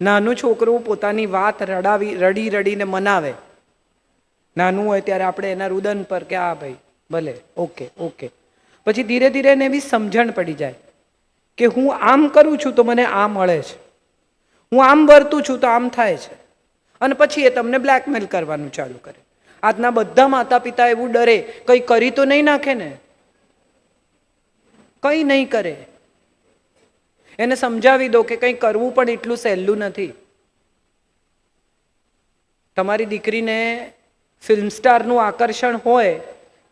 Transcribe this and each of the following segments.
નાનું છોકરું પોતાની વાત રડાવી, રડી, રડીને મનાવે. નાનું હોય ત્યારે આપણે એના રુદન પર કે, આ ભાઈ, ભલે, ઓકે ઓકે. પછી ધીરે ધીરે એને એવી સમજણ પડી જાય કે હું આમ કરું છું તો મને આ મળે છે. હું આમ વર્તું છું તો આમ થાય છે. અને પછી એ તમને બ્લેકમેલ કરવાનું ચાલુ કરે. આજના બધા માતા પિતા એવું ડરે, કંઈ કરી તો નહીં નાખે ને? કંઈ નહીં કરે. એને સમજાવી દો કે કંઈ કરવું પણ એટલું સહેલું નથી. તમારી દીકરીને ફિલ્મ સ્ટારનું આકર્ષણ હોય,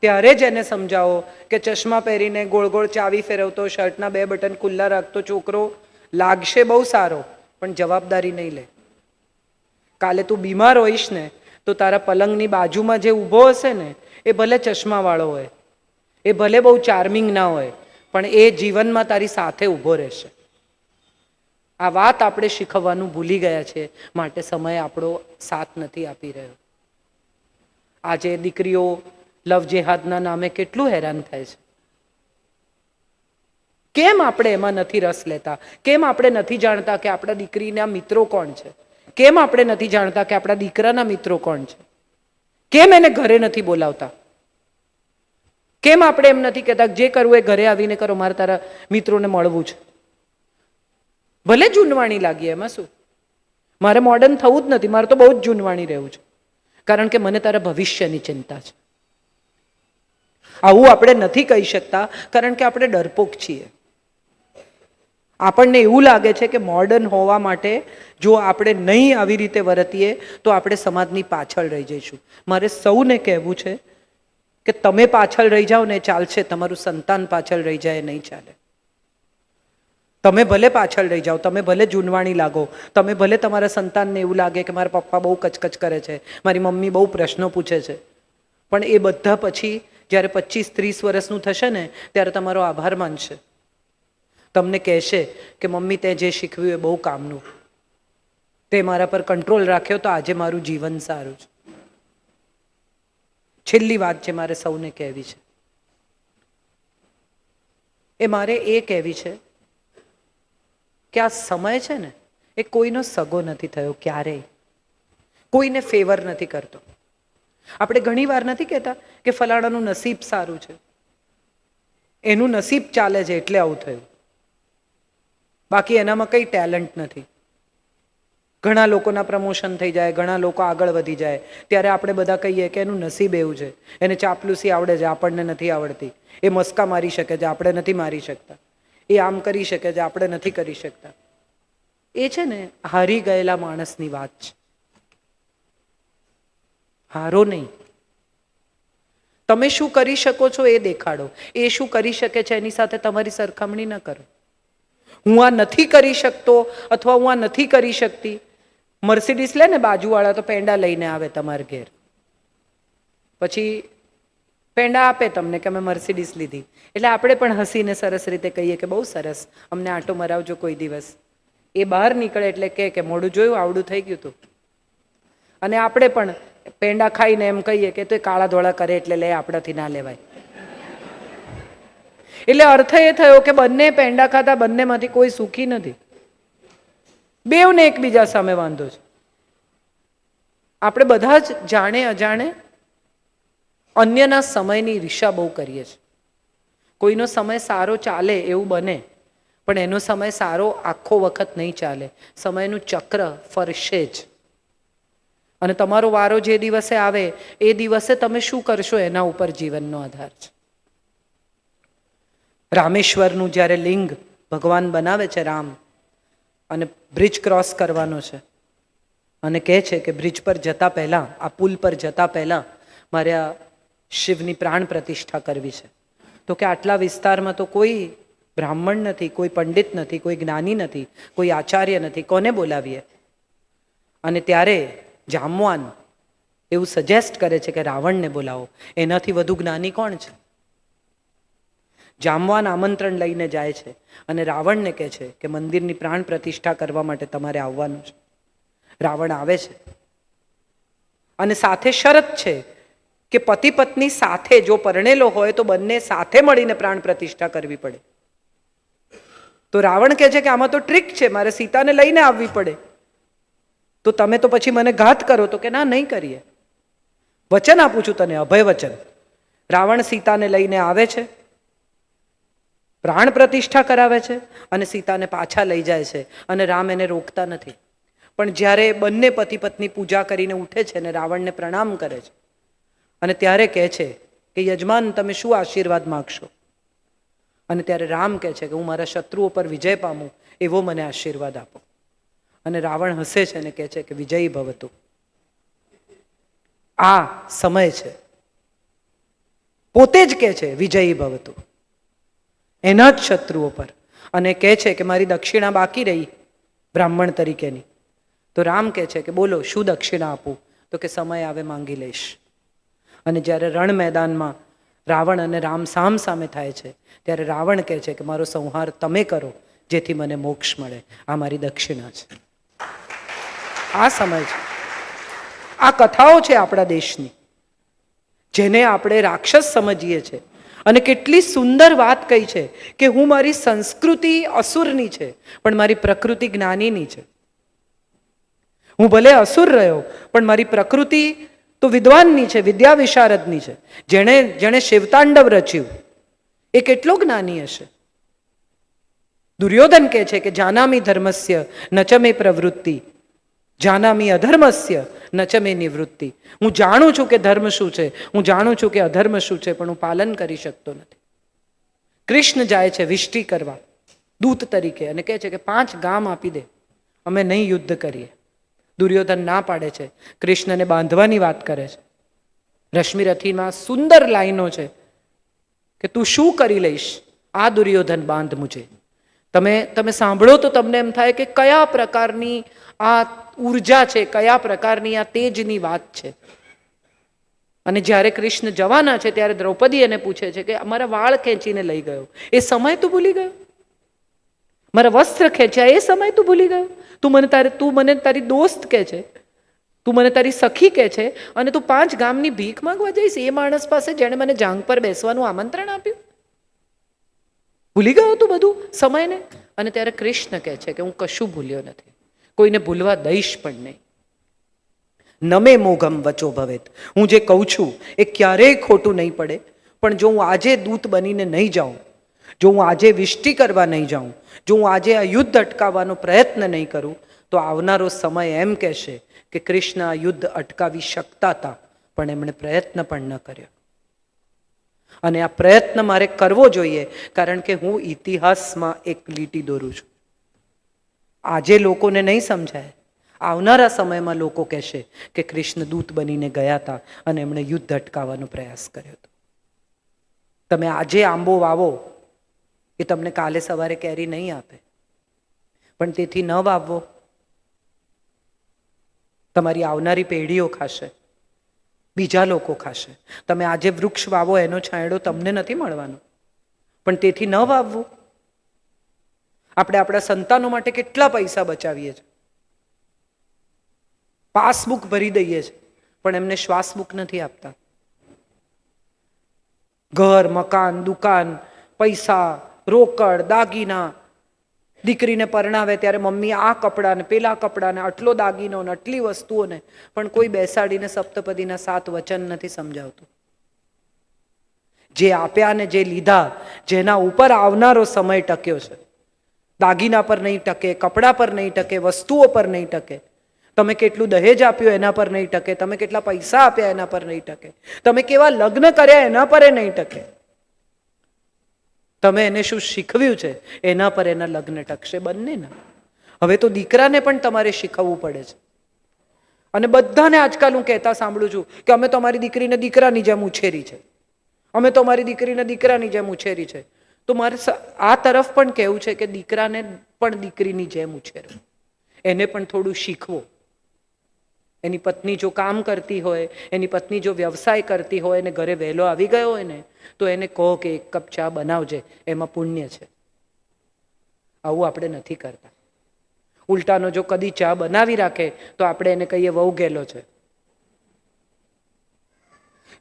ત્યારે જ એને સમજાવો કે ચશ્મા પહેરીને ગોળ ગોળ ચાવી ફેરવતો, શર્ટના બે બટન ખુલ્લા રાખતો છોકરો લાગશે બહુ સારો, પણ જવાબદારી નહીં લે. કાલે તું બીમાર હોઈશ ને, તો તારા પલંગની બાજુમાં જે ઊભો હશે ને, એ ભલે ચશ્માવાળો હોય, એ ભલે બહુ ચાર્મિંગ ના હોય, પણ એ જીવનમાં તારી સાથે ઊભો રહેશે. આ વાત આપણે શીખવવાનું ભૂલી ગયા છે. માટે સમય આપણો સાથ નથી આપી રહ્યો. આજે દીકરીઓ લવ જેહાદના નામે કેટલું હેરાન થાય છે. કેમ આપણે એમાં નથી રસ લેતા? કેમ આપણે નથી જાણતા કે આપણા દીકરીના મિત્રો કોણ છે? કેમ આપણે નથી જાણતા કે આપણા દીકરાના મિત્રો કોણ છે? કેમ એને ઘરે નથી બોલાવતા? કેમ આપણે એમ નથી કહેતા જે કરવું એ ઘરે આવીને કરો, મારે તારા મિત્રોને મળવું છે? ભલે જૂનવાણી લાગી એમાં શું? મારે મોડર્ન થવું જ નથી, મારે તો બહુ જ જૂનવાણી રહેવું છે. કારણ કે મને તારા ભવિષ્યની ચિંતા છે. આવું આપણે નથી કહી શકતા, કારણ કે આપણે ડરપોક છીએ. આપણને એવું લાગે છે કે મોડર્ન હોવા માટે જો આપણે નહીં આવી રીતે વર્તીએ, તો આપણે સમાજની પાછળ રહી જઈશું. મારે સૌને કહેવું છે કે તમે પાછળ રહી જાઓ ને ચાલશે, તમારું સંતાન પાછળ રહી જાય, નહીં ચાલે. તમે ભલે પાછળ રહી જાઓ, તમે ભલે જૂનવાણી લાગો, તમે ભલે તમારા સંતાનને એવું લાગે કે મારા પપ્પા બહુ કચકચ કરે છે, મારી મમ્મી બહુ પ્રશ્નો પૂછે છે. પણ એ બધા પછી જ્યારે પચીસ ત્રીસ વર્ષનું થશે ને, ત્યારે તમારો આભાર માનશે. તમને કહેશે કે મમ્મી તે જે શીખવ્યું એ બહુ કામનું. તે મારા પર કંટ્રોલ રાખ્યો તો આજે મારું જીવન સારું છે. છેલ્લી વાત જે મારે સૌને કહેવી છે. એ મારે એ કહેવી છે કે આ સમય છે ને, એ કોઈનો સગો નથી થયો ક્યારેય. કોઈને ફેવર નથી કરતો. આપણે ઘણી વાર નથી કહેતા કે ફલાણાનું નસીબ સારું છે. એનું નસીબ ચાલે છે એટલે આવું થયું. બાકી એનામાં કંઈ ટેલેન્ટ નથી. ઘણા લોકોના પ્રમોશન થઈ જાય, ઘણા લોકો આગળ વધી જાય. ત્યારે આપણે બધા કહીએ કે એનું નસીબ એવું છે. એને ચાપલુસી આવડે છે, આપણને નથી આવડતી. એ મસ્કા મારી શકે છે, આપણે નથી મારી શકતા. એ આમ કરી શકે છે આપણે નથી કરી શકતા. એ છે ને હારી ગયેલા માણસની વાત છે. હારો નહીં. તમે શું કરી શકો છો એ દેખાડો. એ શું કરી શકે છે એની સાથે તમારી સરખામણી ન કરો. હું આ નથી કરી શકતો અથવા હું આ નથી કરી શકતી. મર્સિડીસ લે ને બાજુવાળા તો પેંડા લઈને આવે તમારા ઘેર. પછી પેંડા આપે તમને કે અમે મર્સિડીસ લીધી. એટલે આપણે પણ હસીને સરસ રીતે કહીએ કે બહુ સરસ. અમને આંટો મરાવજો કોઈ દિવસ. એ બહાર નીકળે એટલે કહે કે મોડું જોયું, આવડું થઈ ગયું તું. અને આપણે પણ પેંડા ખાઈને એમ કહીએ કે તો કાળા ધોળા કરે એટલે લે, આપણાથી ના લેવાય. એટલે અર્થ એ થયો કે બંને પેંડા ખાતા બંનેમાંથી કોઈ સુખી નથી. બેવને એકબીજા સામે વાંધો છે. આપણે બધા જ જાણે અજાણે અન્યના સમયની ઈર્ષા બહુ કરીએ છીએ. કોઈનો સમય સારો ચાલે એવું બને, પણ એનો સમય સારો આખો વખત નહીં ચાલે. સમયનું ચક્ર ફરશે જ. અને તમારો વારો જે દિવસે આવે, એ દિવસે તમે શું કરશો એના ઉપર જીવનનો આધાર છે. રામેશ્વરનું જ્યારે લિંગ ભગવાન બનાવે છે રામ, અને બ્રિજ ક્રોસ કરવાનો છે, અને કહે છે કે બ્રિજ પર જતા પહેલાં, આ પુલ પર જતા પહેલાં મારે આ શિવની પ્રાણ પ્રતિષ્ઠા કરવી છે. તો કે આટલા વિસ્તારમાં તો કોઈ બ્રાહ્મણ નથી, કોઈ પંડિત નથી, કોઈ જ્ઞાની નથી, કોઈ આચાર્ય નથી, કોને બોલાવીએ? અને ત્યારે જામવાન એવું સજેસ્ટ કરે છે કે રાવણને બોલાવો. એનાથી વધુ જ્ઞાની કોણ છે? જામવાન આમંત્રણ લઈને જાય છે અને રાવણને કહે છે કે મંદિરની પ્રાણ પ્રતિષ્ઠા કરવા માટે તમારે આવવાનું છે. રાવણ આવે છે. અને સાથે શરત છે કે પતિ પત્ની સાથે જો પરણેલો હોય તો બંને સાથે મળીને પ્રાણ પ્રતિષ્ઠા કરવી પડે. તો રાવણ કહે છે કે આમાં તો ટ્રીક છે, મારે સીતાને લઈને આવવી પડે. તો તમે તો પછી મને ઘાત કરો તો કે ના, નહીં કરીએ. વચન આપું છું તને, અભય વચન. રાવણ સીતાને લઈને આવે છે, પ્રાણ પ્રતિષ્ઠા કરાવે છે અને સીતાને પાછા લઈ જાય છે અને રામ એને રોકતા નથી. પણ જ્યારે બંને પતિ પત્ની પૂજા કરીને ઉઠે છે અને રાવણને પ્રણામ કરે છે અને ત્યારે કહે છે કે, યજમાન, તમે શું આશીર્વાદ માગશો? અને ત્યારે રામ કહે છે કે, હું મારા શત્રુઓ પર વિજય પામું, એવો મને આશીર્વાદ આપો. અને રાવણ હસે છે અને કહે છે કે, વિજયી ભવતું. આ સમય છે. પોતે જ કહે છે, વિજયી ભવતું. એના જ શત્રુઓ પર અને કહે છે કે, મારી દક્ષિણા બાકી રહી, બ્રાહ્મણ તરીકેની. તો રામ કહે છે કે, બોલો, શું દક્ષિણા આપું? તો કે, સમય આવે, માંગી લઈશ. અને જ્યારે રણ મેદાનમાં રાવણ અને રામ સામ સામે થાય છે, ત્યારે રાવણ કહે છે કે મારો સંહાર તમે કરો, જેથી મને મોક્ષ મળે. આ મારી દક્ષિણા છે. આ સમય છે. આ કથાઓ છે આપણા દેશની, જેને આપણે રાક્ષસ સમજીએ છીએ અને કેટલી સુંદર વાત કહી છે કે હું મારી સંસ્કૃતિ અસુરની છે, પણ મારી પ્રકૃતિ જ્ઞાનીની છે. હું ભલે અસુર રહ્યો, પણ મારી પ્રકૃતિ તો વિદ્વાનની છે, વિદ્યા વિશારદની છે. જેણે જેણે શિવતાંડવ રચ્યું, એ કેટલો જ્ઞાની હશે? દુર્યોધન કહે છે કે જાનામી ધર્મસ્ય નચમે પ્રવૃત્તિ. જાનામી અધર્મસ્ય નચમે નિવૃત્તિ. હું જાણું છું કે ધર્મ શું છે, હું જાણું છું કે અધર્મ શું છે, પણ હું પાલન કરી શકતો નથી. કૃષ્ણ જાય છે વિષ્ટિ કરવા, દૂત તરીકે, અને કહે છે કે પાંચ ગામ આપી દે, અમે નહીં યુદ્ધ કરીએ. દુર્યોધન ના પાડે છે. કૃષ્ણને બાંધવાની વાત કરે છે. રશ્મિરથીમાં સુંદર લાઈનો છે કે તું શું કરી લઈશ? આ દુર્યોધન બાંધ મુજે. તમે તમે સાંભળો તો તમને એમ થાય કે કયા પ્રકારની આ ઊર્જા છે, કયા પ્રકારની આ તેજની વાત છે. અને જ્યારે કૃષ્ણ જવાના છે, ત્યારે દ્રૌપદી એને પૂછે છે કે અમારા વાળ ખેંચીને લઈ ગયો. એ સમય તું ભૂલી ગયો? મારા વસ્ત્ર ખેંચ્યા એ સમય તું ભૂલી ગયો? તું મને તારે, તું મને તારી દોસ્ત કહે છે. તું મને તારી સખી કહે છે અને તું પાંચ ગામની ભીખ માંગવા જઈશ? એ માણસ પાસે જેણે મને જાંગ પર બેસવાનું આમંત્રણ આપ્યું. ભૂલી ગયો તું બધું સમયને? અને ત્યારે કૃષ્ણ કહે છે કે, હું કશું ભૂલ્યો નથી. કોઈને ભૂલવા દઈશ પણ નહીં. નમે મોઘમ વચો ભવેત. હું જે કહું છું એ ક્યારેય ખોટું નહીં પડે. પણ જો હું આજે દૂત બનીને નહીં જાઉં જો હું આજે વિષ્ટિ કરવા નહીં જાઉં, જો હું આજે આ યુદ્ધ અટકાવવાનો પ્રયત્ન નહીં કરું, તો આવનારો સમય એમ કહેશે કે કૃષ્ણ આ યુદ્ધ અટકાવી શકતા હતા પણ એમણે પ્રયત્ન પણ ન કર્યો. અને આ પ્રયત્ન મારે કરવો જોઈએ, કારણ કે હું ઇતિહાસમાં એક લીટી દોરું છું. આજે લોકોને નહીં સમજાય. આવનારા સમયમાં લોકો કહેશે કે કૃષ્ણ દૂત બનીને ગયા હતા અને એમણે યુદ્ધ અટકાવવાનો પ્રયાસ કર્યો હતો. તમે આજે આંબો વાવો એ તમને કાલે સવારે કેરી નહીં આપે. પણ તેથી ન વાવવો. તમારી આવનારી પેઢીઓ ખાશે. બીજા લોકો ખાશે. તમે આજે વૃક્ષ વાવો, એનો છાંયડો તમને નથી મળવાનો. પણ તેથી ન વાવવું. આપણે આપણા સંતાનો માટે કેટલા પૈસા બચાવીએ છીએ. પાસબુક ભરી દઈએ છીએ, પણ એમને શ્વાસબુક નથી આપતા. ઘર, મકાન, દુકાન, પૈસા રોકડ, દાગીના. દીકરીને પરણાવે ત્યારે મમ્મી આ કપડાને, પેલા કપડાને, આટલો દાગીનો ને, આટલી વસ્તુઓને પણ કોઈ બેસાડીને સપ્તપદીના સાત વચન નથી સમજાવતું. જે આપ્યા ને જે લીધા, જેના ઉપર આવનારો સમય ટક્યો છે. દાગીના પર નહીં ટકે, કપડા પર નહીં ટકે, વસ્તુઓ પર નહીં ટકે. તમે કેટલું દહેજ આપ્યું એના પર નહીં ટકે, તમે કેટલા પૈસા આપ્યા એના પર નહીં ટકે. તમે કેવા લગ્ન કર્યા એના પર નહીં ટકે. તમે એને શું શીખવ્યું છે? એના પર એના લગ્ન ટકશે બંનેના. હવે તો દીકરાને પણ તમારે શીખવવું પડે છે. અને બધાને આજકાલ હું કહેતા સાંભળું છું કે અમે તો અમારી દીકરીને દીકરાની જેમ ઉછેરી છે. અમે તો અમારી દીકરીને દીકરાની જેમ ઉછેરી છે. તો મારે આ તરફ પણ કહેવું છે કે દીકરાને પણ દીકરીની જેમ ઉછેરો. એને પણ થોડું શીખવો. એની પત્ની જો કામ કરતી હોય, એની પત્ની જો વ્યવસાય કરતી હોય અને ઘરે વહેલો આવી ગયો હોય ને, તો એને કહો કે એક કપ ચા બનાવજે, એમાં પુણ્ય છે. આવું આપણે નથી કરતા. ઉલટાનો જો કદી ચા બનાવી રાખે, તો આપણે એને કહીએ વહુ ગેલો છે.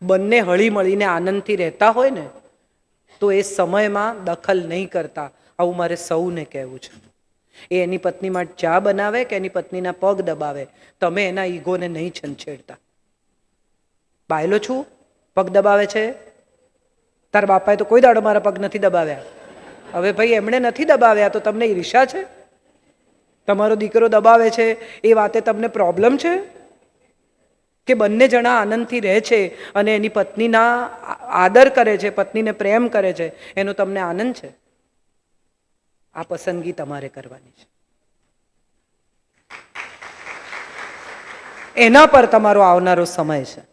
બંને હળી મળીને આનંદથી રહેતા હોય ને, તો એ સમયમાં દખલ નહીં કરતા. આવું મારે સૌને કહેવું છે. એ એની પત્ની માટે ચા બનાવે કે એની પત્નીના પગ દબાવે? તમે એના ઈગોને નહીં છંછેડતા. બાયલો છું, પગ દબાવે છે? તાર બાપાએ તો કોઈ દાડો મારા પગ નથી દબાવ્યા. હવે ભાઈ એમણે નથી દબાવ્યા તો તમને ઈર્ષા છે? તમારો દીકરો દબાવે છે, એ વાતે તમને પ્રોબ્લેમ છે? કે બંને જણા આનંદથી રહે છે અને એની પત્નીના આદર કરે છે, પત્નીને પ્રેમ કરે છે, એનો તમને આનંદ છે? આ પસંદગી તમારે કરવાની છે. એના પર તમારો આવનારો સમય છે.